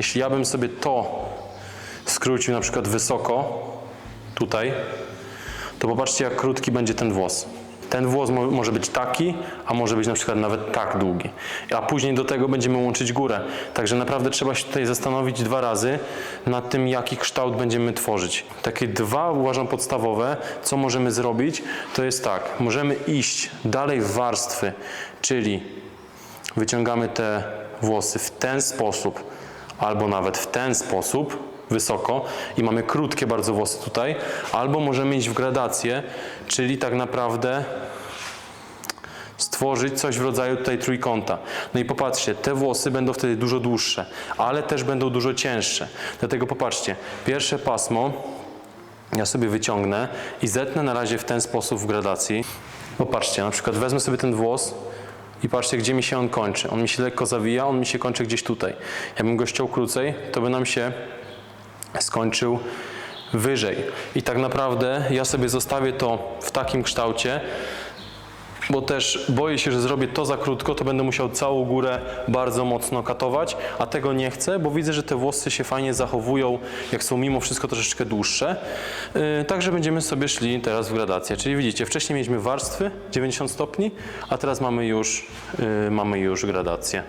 Jeśli ja bym sobie to skrócił na przykład wysoko, tutaj, to popatrzcie jak krótki będzie ten włos. Ten włos mo- może być taki, a może być na przykład nawet tak długi. A później do tego będziemy łączyć górę. Także naprawdę trzeba się tutaj zastanowić dwa razy nad tym, jaki kształt będziemy tworzyć. Takie dwa uważam podstawowe, co możemy zrobić, to jest tak, możemy iść dalej w warstwy, czyli wyciągamy te włosy w ten sposób, albo nawet w ten sposób, wysoko i mamy krótkie bardzo włosy tutaj, albo możemy iść w gradację, czyli tak naprawdę stworzyć coś w rodzaju tutaj trójkąta. No i popatrzcie, te włosy będą wtedy dużo dłuższe, ale też będą dużo cięższe. Dlatego popatrzcie, pierwsze pasmo ja sobie wyciągnę i zetnę na razie w ten sposób w gradacji. Popatrzcie, na przykład wezmę sobie ten włos i patrzcie, gdzie mi się on kończy. On mi się lekko zawija, on mi się kończy gdzieś tutaj. Jakbym go ściął krócej, to by nam się skończył wyżej. I tak naprawdę ja sobie zostawię to w takim kształcie, bo też boję się, że zrobię to za krótko, to będę musiał całą górę bardzo mocno katować, a tego nie chcę, bo widzę, że te włosy się fajnie zachowują, jak są mimo wszystko troszeczkę dłuższe. Yy, także będziemy sobie szli teraz w gradację. Czyli widzicie, wcześniej mieliśmy warstwy 90 stopni, a teraz mamy już, yy, mamy już gradację.